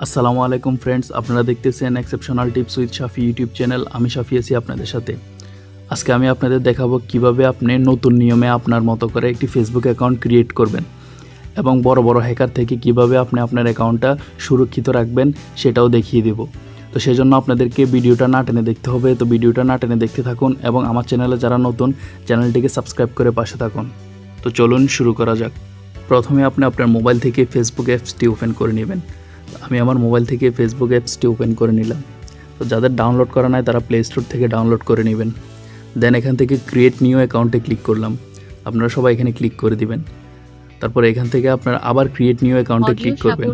আসসালামু আলাইকুম ফ্রেন্ডস আপনারা দেখতেছেন exceptional tips with Shafi YouTube channel আমি শাফি আছি আপনাদের সাথে। আজকে আমি আপনাদের দেখাবো কীভাবে আপনি নতুন নিয়মে আপনার মতো করে একটি ফেসবুক অ্যাকাউন্ট ক্রিয়েট করবেন এবং বড় বড় হ্যাকার থেকে কীভাবে আপনি আপনার অ্যাকাউন্টটা সুরক্ষিত রাখবেন সেটাও দেখিয়ে দেব। তো সেই জন্য আপনাদেরকে ভিডিওটা না টেনে দেখতে হবে, তো ভিডিওটা না টেনে দেখতে থাকুন এবং আমার চ্যানেলে যারা নতুন চ্যানেলটিকে সাবস্ক্রাইব করে পাশে থাকুন। তো চলুন শুরু করা যাক। প্রথমে আপনি আপনার মোবাইল থেকে ফেসবুক অ্যাপসটি ওপেন করে নেবেন। আমি আমার মোবাইল থেকে ফেসবুক অ্যাপসটি ওপেন করে নিলাম। তো যাদের ডাউনলোড করা নাই তারা প্লে স্টোর থেকে ডাউনলোড করে নেবেন। দেন এখান থেকে ক্রিয়েট নিউ অ্যাকাউন্টে ক্লিক করলাম। আপনারা সবাই এখানে ক্লিক করে দিবেন। তারপর এখান থেকে আপনার আবার ক্রিয়েট নিউ অ্যাকাউন্টে ক্লিক করবেন।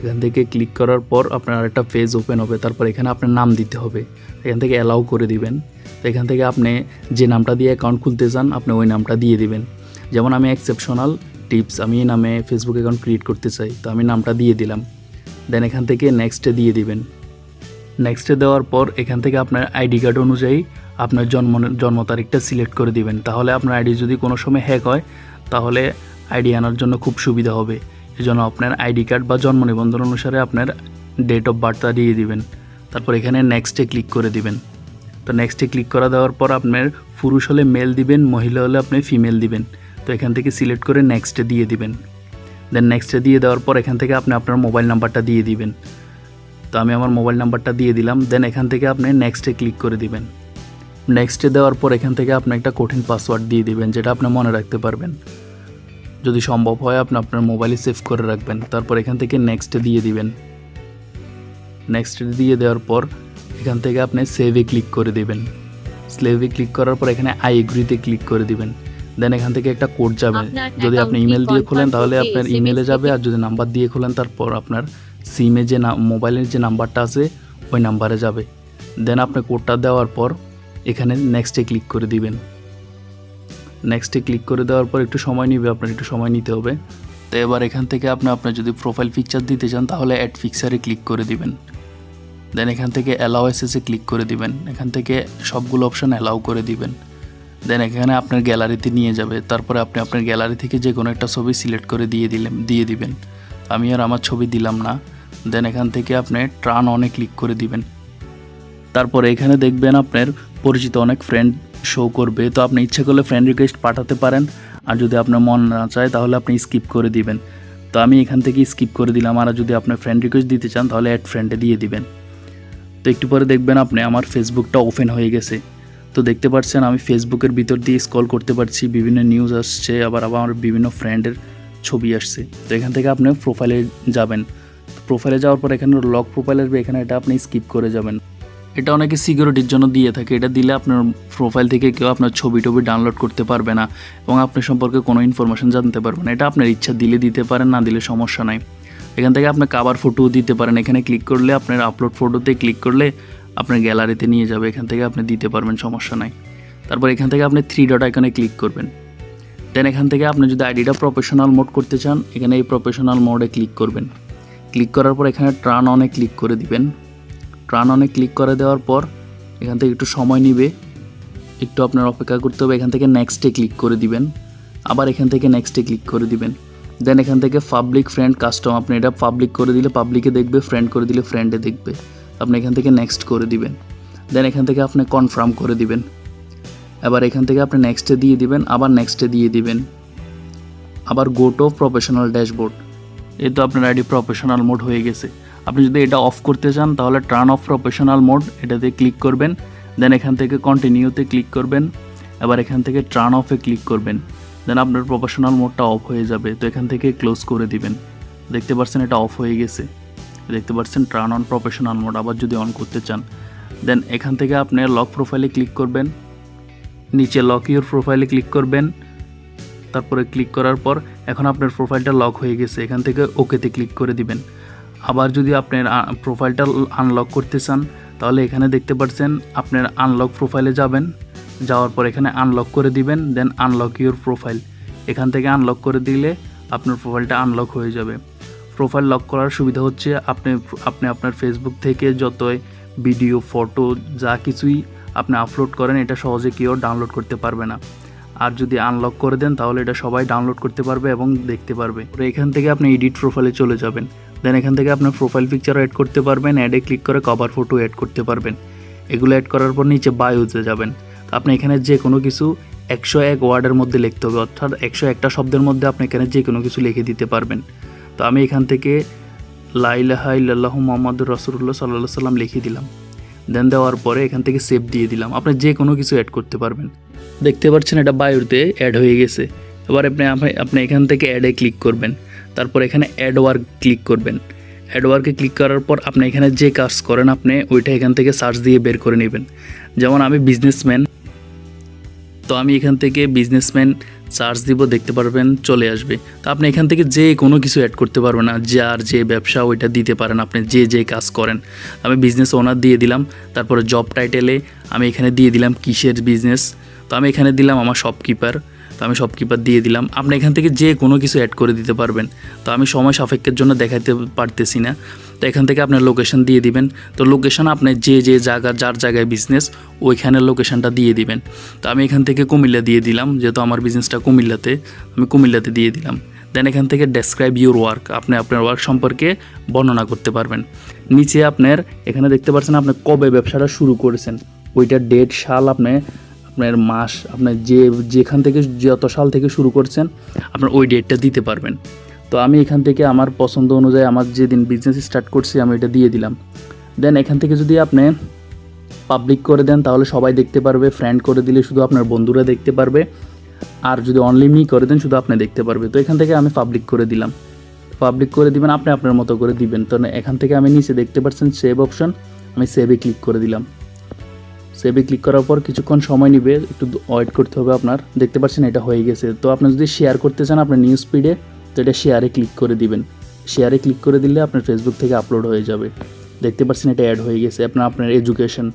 এখান থেকে ক্লিক করার পর আপনার আরেকটা পেজ ওপেন হবে। তারপর এখানে আপনার নাম দিতে হবে। এখান থেকে অ্যালাউ করে দিবেন। তো এখান থেকে আপনি যে নামটা দিয়ে অ্যাকাউন্ট খুলতে চান আপনি ওই নামটা দিয়ে দিবেন। যেমন আমি এক্সেপশনাল টিপস আমি এই নামে ফেসবুক অ্যাকাউন্ট ক্রিয়েট করতে চাই, তো আমি নামটা দিয়ে দিলাম। দেন এখান থেকে নেক্সটে দিয়ে দিবেন। নেক্সটে দেওয়ার পর এখান থেকে আপনার আইডি কার্ড অনুযায়ী আপনার জন্ম জন্ম তারিখটা সিলেক্ট করে দিবেন। তাহলে আপনার আইডি যদি কোনো সময় হ্যাক হয়, তাহলে আইডি আনার জন্য খুব সুবিধা হবে। এই জন্য আপনার আইডি কার্ড বা জন্ম নিবন্ধন অনুসারে আপনার ডেট অফ বার্থটা দিয়ে দিবেন। তারপর এখানে নেক্সটে ক্লিক করে দিবেন। তো নেক্সটে ক্লিক করা দেওয়ার পর আপনার পুরুষ হলে মেল দিবেন, মহিলা হলে আপনি ফিমেল দিবেন। তো এখান থেকে সিলেক্ট করে নেক্সটে দিয়ে দিবেন। দেন নেক্সটে দিয়ে দেওয়ার পর এখান থেকে আপনি আপনার মোবাইল নাম্বারটা দিয়ে দিবেন। তো আমি আমার মোবাইল নাম্বারটা দিয়ে দিলাম দেন এখান থেকে আপনি নেক্সটে ক্লিক করে দিবেন। নেক্সটে দেওয়ার পর এখান থেকে আপনি একটা কঠিন পাসওয়ার্ড দিয়ে দিবেন, যেটা আপনি মনে রাখতে পারবেন। যদি সম্ভব হয়, আপনি আপনার মোবাইলে সেভ করে রাখবেন, তারপর এখান থেকে নেক্সটে দিয়ে দিবেন। নেক্সটে দিয়ে দেওয়ার পর এখান থেকে আপনি সেভে ক্লিক করে দিবেন। স্লেভে ক্লিক করার পর এখানে আই এগ্রিতে ক্লিক করে দিবেন। দেন এখান থেকে একটা কোড যাবে। যদি আপনি ইমেল দিয়ে খোলেন তাহলে আপনার ইমেলে যাবে আর যদি নাম্বার দিয়ে খোলেন তারপর আপনার সিমে যে না মোবাইলের যে নাম্বারটা আছে ওই নাম্বারে যাবে। দেন আপনি কোডটা দেওয়ার পর এখানে নেক্সটে ক্লিক করে দিবেন। নেক্সটে ক্লিক করে দেওয়ার পর একটু সময় নিবে আপনার একটু সময় নিতে হবে। তো এবার এখান থেকে আপনি আপনার যদি প্রোফাইল পিকচার দিতে চান তাহলে অ্যাড পিকচারে ক্লিক করে দিবেন। দেন এখান থেকে অ্যালাও এসএসে ক্লিক করে দিবেন। এখান থেকে সবগুলো অপশান অ্যালাউ করে দিবেন। দেন এখানে আপনার গ্যালারিতে নিয়ে যাবে। তারপরে আপনি আপনার গ্যালারি থেকে যে কোনো একটা ছবি সিলেক্ট করে দিয়ে দিলেন, দিয়ে দিবেন। আমি আর আমার ছবি দিলাম না। দেন এখান থেকে আপনি ট্রান অনে ক্লিক করে দিবেন। তারপরে এখানে দেখবেন আপনার পরিচিত অনেক ফ্রেন্ড শো করবে। তো আপনি ইচ্ছে করলে ফ্রেন্ড রিকোয়েস্ট পাঠাতে পারেন। আর যদি আপনার মন না চায়, তাহলে আপনি স্কিপ করে দিবেন। তো আমি এখান থেকে স্কিপ করে দিলাম। আর যদি আপনার ফ্রেন্ড রিকোয়েস্ট দিতে চান, তাহলে অ্যাড ফ্রেন্ডে দিয়ে দিবেন। তো একটু পরে দেখবেন আপনি আমার ফেসবুকটা ওপেন হয়ে গেছে। তো দেখতে পাচ্ছেন আমি ফেসবুকের ভিতর দিয়ে স্ক্রল করতে পারছি, বিভিন্ন নিউজ আসছে, আবার আবার আমার বিভিন্ন ফ্রেন্ডের ছবি আসছে। তো এখান থেকে আপনি প্রোফাইলে যাবেন। প্রোফাইলে যাওয়ার পর এখানে লক প্রোফাইল আসবে, এখানে এটা আপনি স্কিপ করে যাবেন। এটা অনেকে সিকিউরিটির জন্য দিয়ে থাকে, এটা দিলে আপনার প্রোফাইল থেকে কেউ আপনার ছবি টবি ডাউনলোড করতে পারবে না, এবং আপনার সম্পর্কে কোনো ইনফরমেশন জানতে পারবে না। এটা আপনার ইচ্ছা, দিলে দিতে পারেন, না দিলে সমস্যা নাই। এখান থেকে আপনি কাবার ফটোও দিতে পারেন, এখানে ক্লিক করলে আপনার আপলোড ফটোতে ক্লিক করলে আপনার গ্যালারিতে নিয়ে যাবে, এখান থেকে আপনি দিতে পারবেন, সমস্যা নাই। তারপর এখান থেকে আপনি থ্রি ডট আইকনে ক্লিক করবেন। দেন এখান থেকে আপনি যদি আইডিটা প্রফেশনাল মোড করতে চান, এখানে এই প্রফেশনাল মোডে ক্লিক করবেন। ক্লিক করার পর এখানে ট্রান অনে ক্লিক করে দিবেন। ট্রান অনে ক্লিক করে দেওয়ার পর এখান থেকে একটু সময় নিবে। একটু আপনার অপেক্ষা করতে হবে, এখান থেকে নেক্সটে ক্লিক করে দিবেন। আবার এখান থেকে নেক্সটে ক্লিক করে দিবেন। দেন এখান থেকে পাবলিক ফ্রেন্ড কাস্টম আপনি এটা পাবলিক করে দিলে পাবলিকে দেখবে ফ্রেন্ড করে দিলে ফ্রেন্ডে দেখবে। আপনি এখান থেকে নেক্সট করে দিবেন। দেন এখান থেকে আপনি কনফার্ম করে দিবেন। এবার এখান থেকে আপনি নেক্সটে দিয়ে দিবেন, আবার নেক্সটে দিয়ে দিবেন। আবার গো টু প্রফেশনাল ড্যাশবোর্ড এই তো আপনার আইডি প্রফেশনাল মোড হয়ে গেছে। আপনি যদি এটা অফ করতে চান, তাহলে টার্ন অফ প্রফেশনাল মোড এটাতে ক্লিক করবেন। দেন এখান থেকে কন্টিনিউতে ক্লিক করবেন। এবার এখান থেকে টার্ন অফে ক্লিক করবেন। দেন আপনার প্রফেশনাল মোডটা অফ হয়ে যাবে। তো এখান থেকে ক্লোজ করে দিবেন। দেখতে পাচ্ছেন এটা অফ হয়ে গেছে। দেখতে পাচ্ছেন টার্ন অন প্রফেশনাল মোড আবার যদি অন করতে চান। দেন এখান থেকে আপনি লক প্রোফাইলে ক্লিক করবেন। নিচে লক ইউর প্রোফাইলে ক্লিক করবেন। তারপরে ক্লিক করার পর এখন আপনার প্রোফাইলটা লক হয়ে গেছে, এখান থেকে ওকেতে ক্লিক করে দিবেন। আবার যদি আপনার প্রোফাইলটা আনলক করতে চান, তাহলে এখানে দেখতে পাচ্ছেন আপনার আনলক প্রোফাইলে যাবেন। যাওয়ার পর এখানে আনলক করে দিবেন দেন আনলক ইউর প্রোফাইল এখান থেকে আনলক করে দিলে আপনার প্রোফাইলটা আনলক হয়ে যাবে। প্রোফাইল লক করার সুবিধা হচ্ছে আপনি আপনি আপনার ফেসবুক থেকে যতই ভিডিও ফটো যা কিছুই আপনি আপলোড করেন, এটা সহজে কেউ ডাউনলোড করতে পারবে না। আর যদি আনলক করে দেন, তাহলে এটা সবাই ডাউনলোড করতে পারবে এবং দেখতে পারবে। এখান থেকে আপনি এডিট প্রোফাইলে চলে যাবেন। দেন এখান থেকে আপনার প্রোফাইল পিকচারও অ্যাড করতে পারবেন অ্যাডে ক্লিক করে কভার ফটো অ্যাড করতে পারবেন। এগুলো অ্যাড করার পর নিচে বায়োতে যাবেন। তো আপনি এখানে যে কোনো কিছু একশো এক ওয়ার্ডের মধ্যে লিখতে হবে, অর্থাৎ একশো একটা শব্দের মধ্যে আপনি এখানে যে কোনো কিছু লিখে দিতে পারবেন। তো আমি এখান থেকে লাইলাহা ইল্লাল্লাহু মোহাম্মদ রসুল্লাহ সাল্লাহ সাল্লাম লিখে দিলাম। দেন দেওয়ার পরে এখান থেকে সেভ দিয়ে দিলাম। আপনি যে কোনো কিছু অ্যাড করতে পারবেন। দেখতে পাচ্ছেন এটা বায়ুতে অ্যাড হয়ে গেছে। এবার আপনি- আপনি এখান থেকে অ্যাডে ক্লিক করবেন। তারপর এখানে অ্যাড ওয়ার্ক ক্লিক করবেন। অ্যাড ওয়ার্কে ক্লিক করার পর আপনি এখানে যে কাজ করেন আপনি, ওইটা এখান থেকে সার্চ দিয়ে বের করে নেবেন। যেমন আমি বিজনেসম্যান তো আমি এখান থেকে বিজনেসম্যান চার্জ দিব, দেখতে পারবেন, চলে আসবে। তো আপনি এখান থেকে যে কোনো কিছু অ্যাড করতে পারবেন না যার যে ব্যবসা ওইটা দিতে পারেন, আপনি যে যে কাজ করেন। আমি বিজনেস ওনার দিয়ে দিলাম, তারপরে জব টাইটেলে আমি এখানে দিয়ে দিলাম কিসের বিজনেস তো আমি এখানে দিলাম আমার শপকিপার তো আমি শপকিপার দিয়ে দিলাম। আপনি এখান থেকে যে কোনো কিছু অ্যাড করে দিতে পারবেন। তো আমি সময় সাপেক্ষের জন্য দেখাতে পারতেছি না। তো এখান থেকে আপনার লোকেশন দিয়ে দিবেন। তো লোকেশন আপনি যে যে জায়গা, যার জায়গায় বিজনেস ওইখানের লোকেশনটা দিয়ে দিবেন। তো আমি এখান থেকে কুমিল্লা দিয়ে দিলাম, যেহেতু আমার বিজনেসটা কুমিল্লাতে, আমি কুমিল্লাতে দিয়ে দিলাম। দেন এখান থেকে ডেসক্রাইব ইউর ওয়ার্ক আপনি আপনার ওয়ার্ক সম্পর্কে বর্ণনা করতে পারবেন। নিচে আপনার, এখানে দেখতে পাচ্ছেন আপনি কবে ব্যবসাটা শুরু করেছেন। ওইটার ডেট সাল আপনি, আপনার মাস আপনার যে, যেখান থেকে যত সাল থেকে শুরু করছেন, আপনার ওই ডেটটা দিতে পারবেন। তো আমি এখান থেকে আমার পছন্দ অনুযায়ী আমার যেদিন বিজনেস স্টার্ট করছি, আমি এটা দিয়ে দিলাম। দেন এখান থেকে যদি আপনি পাবলিক করে দেন, তাহলে সবাই দেখতে পারবে ফ্রেন্ড করে দিলে শুধু আপনার বন্ধুরা দেখতে পারবে, আর যদি অনলি মি করে দেন, শুধু আপনি দেখতে পারবে। তো এখান থেকে আমি পাবলিক করে দিলাম। পাবলিক করে দিবেন, আপনি আপনার মতো করে দিবেন। তো এখান থেকে আমি নিচে দেখতে পাচ্ছেন সেভ অপশন আমি সেভে ক্লিক করে দিলাম। সেভে ক্লিক করার পর কিছুক্ষণ সময় নেবে, একটু ওয়েট করতে হবে আপনার। দেখতে পাচ্ছেন এটা হয়ে গেছে। তো আপনি যদি শেয়ার করতে চান আপনার নিউজ স্পিডে তো এটা শেয়ারে ক্লিক করে দিবেন। শেয়ারে ক্লিক করে দিলে আপনার ফেসবুক থেকে আপলোড হয়ে যাবে। দেখতে পাচ্ছেন এটা অ্যাড হয়ে গেছে আপনার আপনার এডুকেশন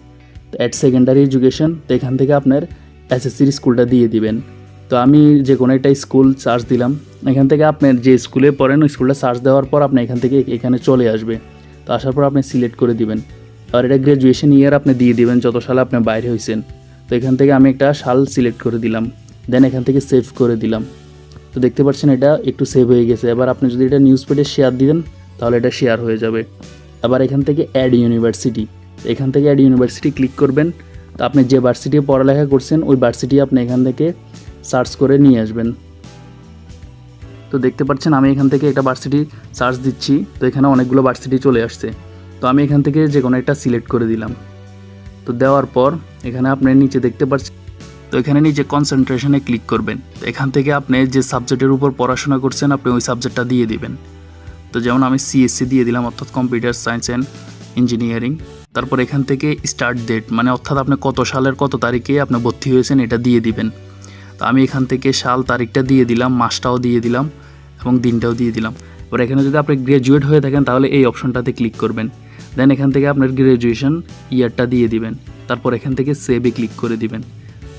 তো অ্যাড সেকেন্ডারি এডুকেশন তো এখান থেকে আপনার এসএসসির স্কুলটা দিয়ে দিবেন। তো আমি যে কোনো একটা স্কুল সার্চ দিলাম, এখান থেকে আপনার যে স্কুলে পড়েন, ওই স্কুলটা সার্চ দেওয়ার পর আপনি এখান থেকে এখানে চলে আসবে। তো আসার পর আপনি সিলেক্ট করে দিবেন। আর এটা গ্র্যাজুয়েশন ইয়ার আপনি দিয়ে দিবেন, যত সালে আপনি বাইরে হয়েছেন তো এখান থেকে আমি একটা সাল সিলেক্ট করে দিলাম। দেন এখান থেকে সেভ করে দিলাম। তো দেখতে পাচ্ছেন এটা একটু সেভ হয়ে গেছে। এবার আপনি যদি এটা নিউজ পেডে শেয়ার দিবেন, তাহলে এটা শেয়ার হয়ে যাবে। আবার এখান থেকে অ্যাড ইউনিভার্সিটি এখান থেকে অ্যাড ইউনিভার্সিটি ক্লিক করবেন। তো আপনি যে ভার্সিটি পড়ালেখা করছেন, ওই ভার্সিটি আপনি এখান থেকে সার্চ করে নিয়ে আসবেন। তো দেখতে পাচ্ছেন আমি এখান থেকে একটা ভার্সিটি সার্চ দিচ্ছি। তো এখানে অনেকগুলো ভার্সিটি চলে আসছে। তো আমি এখান থেকে যে কোনো একটা সিলেক্ট করে দিলাম। তো দেওয়ার পর এখানে আপনি নিচে দেখতে পাচ্ছেন তো এখানে নিচে কনসেন্ট্রেশনে ক্লিক করবেন, তো এখান থেকে আপনি যে সাবজেক্টের উপর পড়াশোনা করছেন, আপনি ওই সাবজেক্টটা দিয়ে দিবেন। তো যেমন আমি সিএসসি দিয়ে দিলাম, অর্থাৎ কম্পিউটার সায়েন্স অ্যান্ড ইঞ্জিনিয়ারিং তারপর এখান থেকে স্টার্ট ডেট মানে অর্থাৎ আপনি কত সালের কত তারিখে আপনি ভর্তি হয়েছেন, এটা দিয়ে দিবেন। তো আমি এখান থেকে সাল তারিখটা দিয়ে দিলাম, মাসটাও দিয়ে দিলাম, এবং দিনটাও দিয়ে দিলাম। এবার এখানে যদি আপনি গ্র্যাজুয়েট হয়ে থাকেন, তাহলে এই অপশনটাতে ক্লিক করবেন। দেন এখান থেকে আপনার গ্র্যাজুয়েশন ইয়ারটা দিয়ে দিবেন। তারপর এখান থেকে সেভে ক্লিক করে দিবেন।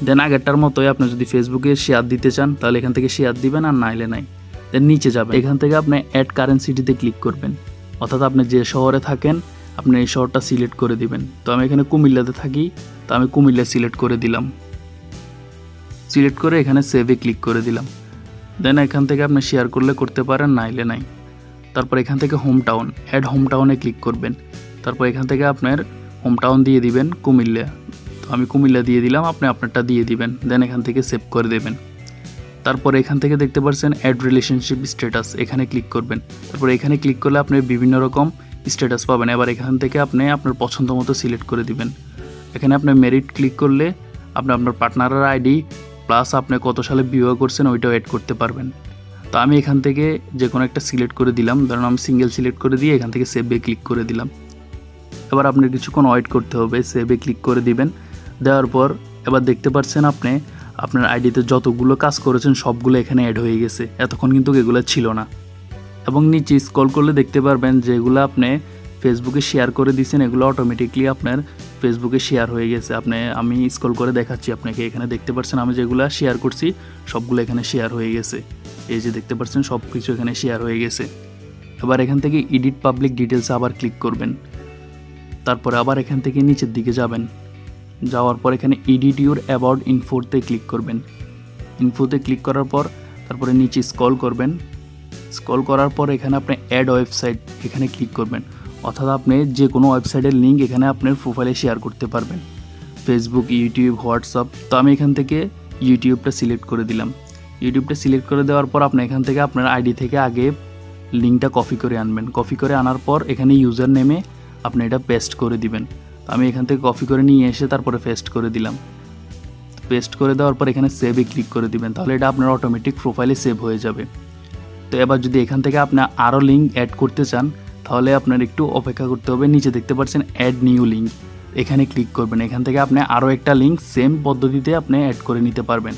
দেন আগেরটার মতোই আপনি যদি ফেসবুকে শেয়ার দিতে চান, তাহলে এখান থেকে শেয়ার দিবেন আর নাইলে নাই। দেন নিচে যাবেন। এখান থেকে আপনি অ্যাড কারেন্সিটিতে ক্লিক করবেন। অর্থাৎ আপনি যে শহরে থাকেন, আপনি এই শহরটা সিলেক্ট করে দিবেন। তো আমি এখানে কুমিল্লাতে থাকি, তো আমি কুমিল্লা সিলেক্ট করে দিলাম। সিলেক্ট করে এখানে সেভে ক্লিক করে দিলাম। দেন এখান থেকে আপনি শেয়ার করলে করতে পারেন, নাইলে নাই। তারপর এখান থেকে হোম টাউন অ্যাড হোম টাউনে ক্লিক করবেন। তারপর এখান থেকে আপনার হোম টাউন দিয়ে দিবেন কুমিল্লা। আমি কুমিল্লা দিয়ে দিলাম, আপনি আপনারটা দিয়ে দিবেন দেন এখান থেকে সেভ করে দেবেন। তারপর এখান থেকে দেখতে পাচ্ছেন অ্যাড রিলেশনশিপ স্ট্যাটাস এখানে ক্লিক করবেন। তারপর এখানে ক্লিক করলে আপনি বিভিন্ন রকম স্ট্যাটাস পাবেন। এবার এখান থেকে আপনি আপনার পছন্দ মতো সিলেক্ট করে দিবেন। এখানে আপনি মেরিট ক্লিক করলে আপনি আপনার পার্টনারের আইডি প্লাস আপনি কত সালে বিবাহ করছেন ওইটাও অ্যাড করতে পারবেন। তো আমি এখান থেকে যে কোনো একটা সিলেক্ট করে দিলাম। ধরুন আমি সিঙ্গেল সিলেক্ট করে দিয়ে এখান থেকে সেভে ক্লিক করে দিলাম। এবার আপনার কিছুক্ষণ ওয়েট করতে হবে সেভে ক্লিক করে দিবেন। দেওয়ার পর এবার দেখতে পাচ্ছেন আপনি, আপনার আইডিতে যতগুলো কাজ করেছেন সবগুলো এখানে অ্যাড হয়ে গেছে। এতক্ষণ কিন্তু এগুলো ছিল না। এবং নিচে স্ক্রল করলে দেখতে পারবেন যেগুলো আপনি ফেসবুকে শেয়ার করে দিয়েছেন, এগুলো অটোমেটিকলি আপনার ফেসবুকে শেয়ার হয়ে গেছে। আপনি, আমি স্ক্রল করে দেখাচ্ছি আপনাকে। এখানে দেখতে পাচ্ছেন আমি যেগুলো শেয়ার করছি, সবগুলো এখানে শেয়ার হয়ে গেছে। এই যে দেখতে পাচ্ছেন সব কিছু এখানে শেয়ার হয়ে গেছে। এবার এখান থেকে এডিট পাবলিক ডিটেলসে আবার ক্লিক করবেন। তারপরে আবার এখান থেকে নিচের দিকে যাবেন। যাওয়ার পর এখানে এডিট ইউর অ্যাবাউট ইনফোতে ক্লিক করবেন। ইনফোতে ক্লিক করার পর তারপরে নিচে স্কল করবেন। স্ক্রল করার পর এখানে আপনি অ্যাড ওয়েবসাইট এখানে ক্লিক করবেন। অর্থাৎ আপনি যে কোনো ওয়েবসাইটের লিঙ্ক এখানে আপনার প্রোফাইলে শেয়ার করতে পারবেন। ফেসবুক ইউটিউব হোয়াটসঅ্যাপ তো আমি এখান থেকে ইউটিউবটা সিলেক্ট করে দিলাম। ইউটিউবটা সিলেক্ট করে দেওয়ার পর আপনি এখান থেকে আপনার আইডি থেকে আগে লিঙ্কটা কপি করে আনবেন। কপি করে আনার পর এখানে ইউজার নেমে আপনি এটা পেস্ট করে দিবেন। আমি এখান থেকে কপি করে নিয়ে এসে তারপরে পেস্ট করে দিলাম। পেস্ট করে দেওয়ার পর এখানে সেভে ক্লিক করে দিবেন, তাহলে এটা আপনার অটোমেটিক প্রোফাইলে সেভ হয়ে যাবে। তো এবার যদি এখান থেকে আপনি আরও লিঙ্ক অ্যাড করতে চান, তাহলে আপনার একটু অপেক্ষা করতে হবে। নিচে দেখতে পাচ্ছেন অ্যাড নিউ লিঙ্ক এখানে ক্লিক করবেন, এখান থেকে আপনি আরও একটা লিঙ্ক সেম পদ্ধতিতে আপনি অ্যাড করে নিতে পারবেন।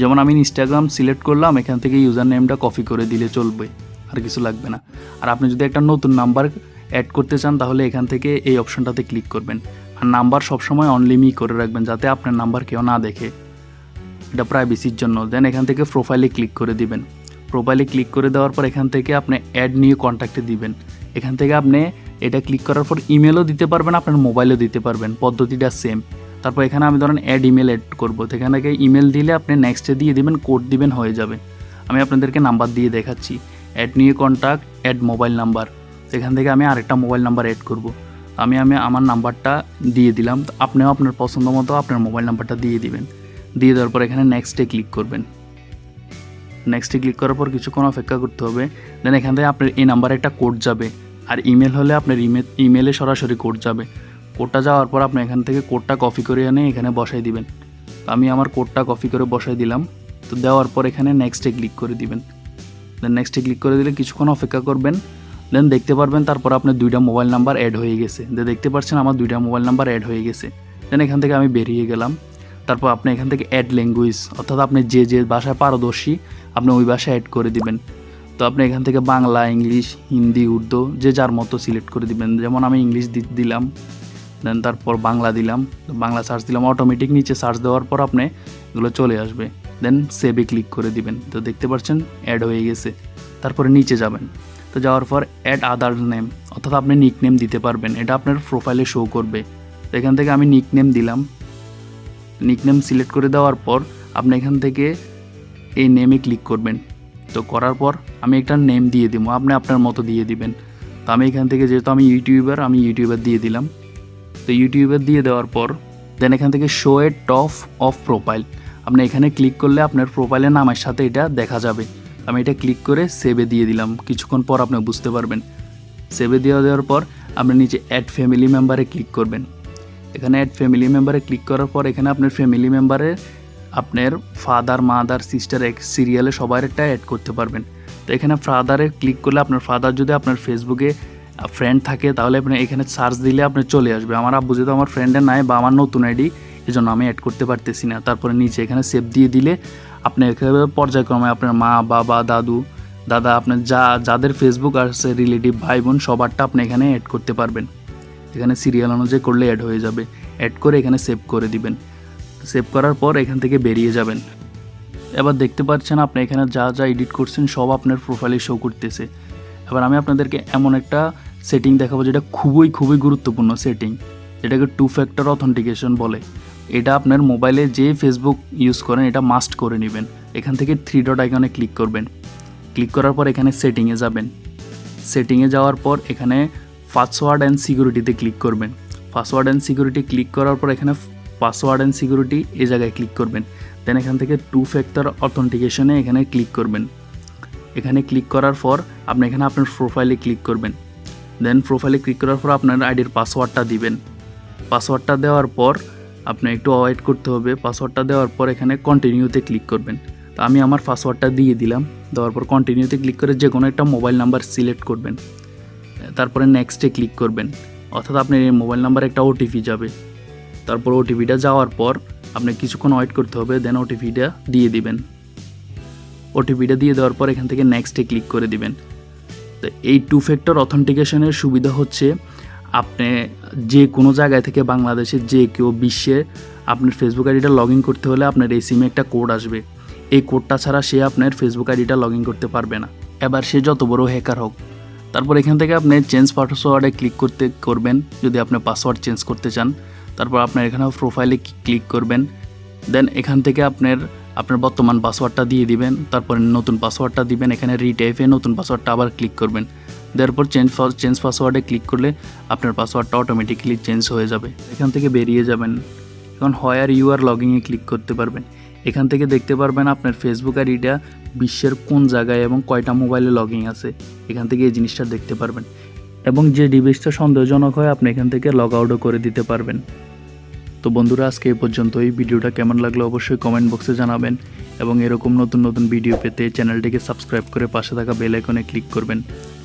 যেমন আমি ইনস্টাগ্রাম সিলেক্ট করলাম, এখান থেকে ইউজার নেমটা কপি করে দিলে চলবে, আর কিছু লাগবে না। আর আপনি যদি একটা নতুন নাম্বার অ্যাড করতে চান, তাহলে এখান থেকে এই অপশনটাতে ক্লিক করবেন। আর নাম্বার সবসময় অনলিমি করে রাখবেন, যাতে আপনার নাম্বার কেউ না দেখে। এটা প্রাইভেসির জন্য। দেন এখান থেকে প্রোফাইলে ক্লিক করে দিবেন। প্রোফাইলে ক্লিক করে দেওয়ার পর এখান থেকে আপনি অ্যাড নিয়ে কন্ট্যাক্টে দিবেন। এখান থেকে আপনি এটা ক্লিক করার পর ইমেলও দিতে পারবেন, আপনার মোবাইলও দিতে পারবেন। পদ্ধতিটা সেম তারপর এখানে আমি ধরেন অ্যাড ইমেল অ্যাড করব। তো এখান থেকে ইমেল দিলে আপনি নেক্সটে দিয়ে দিবেন কোড দিবেন, হয়ে যাবে। আমি আপনাদেরকে নাম্বার দিয়ে দেখাচ্ছি। অ্যাড নিয়ে কন্ট্যাক্ট অ্যাড মোবাইল নাম্বার এখান থেকে আমি আরেকটা মোবাইল নাম্বার অ্যাড করব। আমি আমি আমার নাম্বারটা দিয়ে দিলাম। তো আপনিও আপনার পছন্দ মতো আপনার মোবাইল নাম্বারটা দিয়ে দিবেন। দিয়ে দেওয়ার পর এখানে নেক্সটে ক্লিক করবেন। নেক্সটে ক্লিক করার পর কিছুক্ষণ অপেক্ষা করতে হবে। দেন এখান থেকে আপনার এই নাম্বারে একটা কোড যাবে। আর ইমেল হলে আপনার ইমেল ইমেলে সরাসরি কোড যাবে। কোডটা যাওয়ার পর আপনি এখান থেকে কোডটা কপি করে এনে এখানে বসাই দিবেন। আমি আমার কোডটা কপি করে বসাই দিলাম। তো দেওয়ার পর এখানে নেক্সটে ক্লিক করে দিবেন। দেন নেক্সটে ক্লিক করে দিলে কিছুক্ষণ অপেক্ষা করবেন। দেন দেখতে পারবেন, তারপর আপনার দুইটা মোবাইল নাম্বার অ্যাড হয়ে গেছে। যে দেখতে পাচ্ছেন আমার দুইটা মোবাইল নাম্বার অ্যাড হয়ে গেছে। দেন এখান থেকে আমি বেরিয়ে গেলাম। তারপর আপনি এখান থেকে অ্যাড ল্যাঙ্গুয়েজ অর্থাৎ আপনি যে যে ভাষায় পারদর্শী, আপনি ওই ভাষায় অ্যাড করে দিবেন। তো আপনি এখান থেকে বাংলা, ইংলিশ, হিন্দি, উর্দু, যে যার মতো সিলেক্ট করে দিবেন। যেমন আমি ইংলিশ দি- দিলাম দেন তারপর বাংলা দিলাম। বাংলা সার্চ দিলাম অটোমেটিক নিচে সার্চ দেওয়ার পর আপনি এগুলো চলে আসবে। দেন সেভে ক্লিক করে দিবেন। তো দেখতে পাচ্ছেন অ্যাড হয়ে গেছে। তারপরে নিচে যাবেন। তো যাওয়ার পর অ্যাড আদার নেম অর্থাৎ আপনি নিক নেম দিতে পারবেন। এটা আপনার প্রোফাইলে শো করবে। তো এখান থেকে আমি নিক নেম দিলাম। নিক নেম সিলেক্ট করে দেওয়ার পর আপনি এখান থেকে এই নেমে ক্লিক করবেন। তো করার পর আমি একটা নেম দিয়ে দিব, আপনি আপনার মতো দিয়ে দিবেন। তো আমি এখান থেকে যেহেতু আমি ইউটিউবার আমি ইউটিউবার দিয়ে দিলাম। তো ইউটিউবার দিয়ে দেওয়ার পর দেন এখান থেকে show a top of profile আপনি এখানে ক্লিক করলে আপনার প্রোফাইলের নামের সাথে এটা দেখা যাবে। আমি এটা ক্লিক করে সেভে দিয়ে দিলাম। কিছুক্ষণ পর আপনি বুঝতে পারবেন। সেভে দেওয়া দেওয়ার পর আপনি নিচে অ্যাড ফ্যামিলি মেম্বারে ক্লিক করবেন। এখানে অ্যাড ফ্যামিলি মেম্বারে ক্লিক করার পর এখানে আপনার ফ্যামিলি মেম্বারে আপনার ফাদার মাদার সিস্টার এক সিরিয়ালে সবার একটা অ্যাড করতে পারবেন। তো এখানে ফাদারে ক্লিক করলে আপনার ফাদার যদি আপনার ফেসবুকে ফ্রেন্ড থাকে, তাহলে আপনি এখানে সার্চ দিলে আপনি চলে আসবে। আমার আব্বু যেহেতু আমার ফ্রেন্ডের নাই বা আমার নতুন আইডি এই জন্য আমি অ্যাড করতে পারতেছি না। তারপরে নিচে এখানে সেভ দিয়ে দিলে আপনি এখানে পর্যায়ক্রমে আপনার মা, বাবা, দাদু, দাদা, আপনার যা, যাদের ফেসবুক আছে রিলেটিভ ভাই, বোন, সবারটা আপনি এখানে অ্যাড করতে পারবেন। এখানে সিরিয়াল অনুযায়ী করলে অ্যাড হয়ে যাবে। অ্যাড করে এখানে সেভ করে দিবেন। সেভ করার পর এখান থেকে বেরিয়ে যাবেন। এবার দেখতে পাচ্ছেন আপনি এখানে যা যা এডিট করছেন সব আপনার প্রোফাইলে শো করতেছে। এবার আমি আপনাদেরকে এমন একটা সেটিং দেখাবো যেটা খুবই খুবই গুরুত্বপূর্ণ সেটিং যেটাকে টু ফ্যাক্টর অথেন্টিকেশন বলে। এটা আপনার মোবাইলে যে ফেসবুক ইউজ করেন, এটা মাস্ট করে নেবেন। এখান থেকে থ্রি ডট আইকনে ক্লিক করবেন। ক্লিক করার পর এখানে সেটিংয়ে যাবেন। সেটিংয়ে যাওয়ার পর এখানে পাসওয়ার্ড অ্যান্ড সিকিউরিটিতে ক্লিক করবেন। পাসওয়ার্ড অ্যান্ড সিকিউরিটি ক্লিক করার পর এখানে পাসওয়ার্ড অ্যান্ড সিকিউরিটি এ জায়গায় ক্লিক করবেন। দেন এখান থেকে টু ফ্যাক্টর অথেন্টিকেশনে এখানে ক্লিক করবেন। এখানে ক্লিক করার পর আপনি এখানে আপনার প্রোফাইলে ক্লিক করবেন। দেন প্রোফাইলে ক্লিক করার পর আপনার আইডির পাসওয়ার্ডটা দিবেন। পাসওয়ার্ডটা দেওয়ার পর আপনি একটু ওয়েট করতে হবে। পাসওয়ার্ডটা দেওয়ার পর এখানে কন্টিনিউতে ক্লিক করবেন। তো আমি আমার পাসওয়ার্ডটা দিয়ে দিলাম। দেওয়ার পর কন্টিনিউতে ক্লিক করে যে কোনো একটা মোবাইল নাম্বার সিলেক্ট করবেন। তারপরে নেক্সটে ক্লিক করবেন। অর্থাৎ আপনার এই মোবাইল নাম্বারে একটা ওটিপি যাবে। তারপর ওটিপিটা যাওয়ার পর আপনি কিছুক্ষণ ওয়েট করতে হবে দেন ওটিপিটা দিয়ে দিবেন। ওটিপিটা দিয়ে দেওয়ার পর এখান থেকে নেক্সটে ক্লিক করে দিবেন। তো এই টু ফ্যাক্টর অথেন্টিকেশনের সুবিধা হচ্ছে আপনি যে কোনো জায়গায় থেকে বাংলাদেশের যে কেউ বিশ্বে আপনার ফেসবুক আইডিটা লগ ইন করতে হলে আপনার এই সিমে একটা কোড আসবে। এই কোডটা ছাড়া সে আপনার ফেসবুক আইডিটা লগ ইন করতে পারবে না। এবার সে যত বড় হ্যাকার হোক, তারপর এখান থেকে আপনি চেঞ্জ পাসওয়ার্ডে ক্লিক করতে করবেন, যদি আপনি পাসওয়ার্ড চেঞ্জ করতে চান। তারপর আপনার এখানে প্রোফাইলে ক্লিক করবেন। দেন এখান থেকে আপনার আপনার বর্তমান পাসওয়ার্ডটা দিয়ে দিবেন। তারপরে নতুন পাসওয়ার্ডটা দিবেন। এখানে রিটাইপে নতুন পাসওয়ার্ডটা আবার ক্লিক করবেন। দেওয়ার পর চেঞ্জ চেঞ্জ পাসওয়ার্ডে ক্লিক করলে আপনার পাসওয়ার্ডটা অটোমেটিক্যালি চেঞ্জ হয়ে যাবে। এখান থেকে বেরিয়ে যাবেন। এখন হয়ার ইউ আর লগিংয়ে ক্লিক করতে পারবেন। এখান থেকে দেখতে পারবেন আপনার ফেসবুক আইডিটা বিশ্বের কোন জায়গায় এবং কয়টা মোবাইলে লগিং আছে। এখান থেকে এই জিনিসটা দেখতে পারবেন। এবং যে ডিভাইসটা সন্দেহজনক হয়, আপনি এখান থেকে লগ আউটও করে দিতে পারবেন। তো বন্ধুরা, আজকে এই পর্যন্ত এই ভিডিওটা কেমন লাগল অবশ্যই কমেন্ট বক্সে জানাবেন। এবং এরকম নতুন নতুন ভিডিও পেতে চ্যানেলটিকে সাবস্ক্রাইব করে পাশে থাকা বেল আইকনে ক্লিক করবেন।